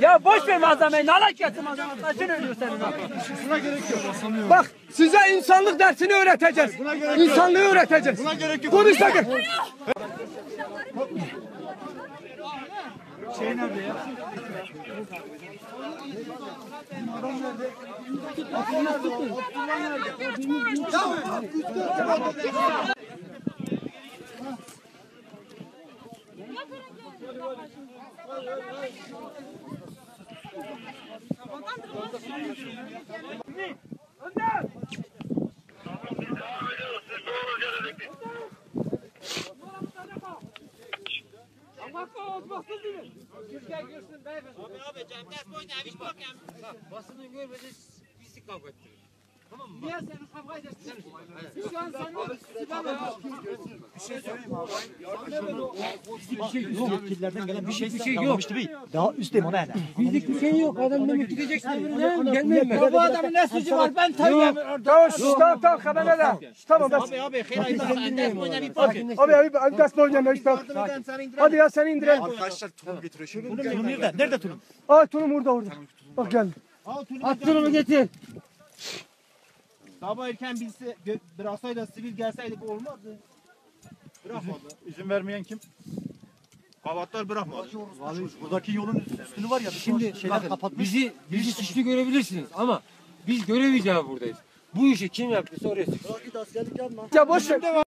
Ya boş ver malzemeyi. Nala getir malzemeyi. Taşın ölüyor senin. ha. Buna gerek yok. Bak size insanlık dersini öğreteceğiz. İnsanlığı öğreteceğiz. Buna gerek yok. Konuş sakın. Basının görmedi bizi kavga ettirir. Yetkililerden gelen bir şey bir şey yok. Daha üstteyim ona yani. Bizlik bir şey yok. Adam demek gideceksin. Gelmeyeyim ben. Bu adamın ne suçu var? Ben Yok. Tamam tamam tamam de. Şş, Tamam bas. Abi abi hayır hayır. Bir. Abi abi abi ders oynayalım işte. Hadi ya sen indir. Arkadaşlar tulum getiriyor. Şöyle Tulum nerede? Nerede tulum? Aa tulum orada orada. Bak gel. At tulumu getir. Sabah erken bilse gö- bıraksaydı sivil gelseydi bu olmazdı. Bırakmadı. izin vermeyen kim? Kavatlar bırakmadı. Buradaki yolun üstünü var ya. Şimdi şeyler bakın, kapatmış. bizi bizi suçlu görebilirsiniz ama biz görev icabı buradayız. Bu işi kim yaptıysa oraya sıksın. Ya boş ver.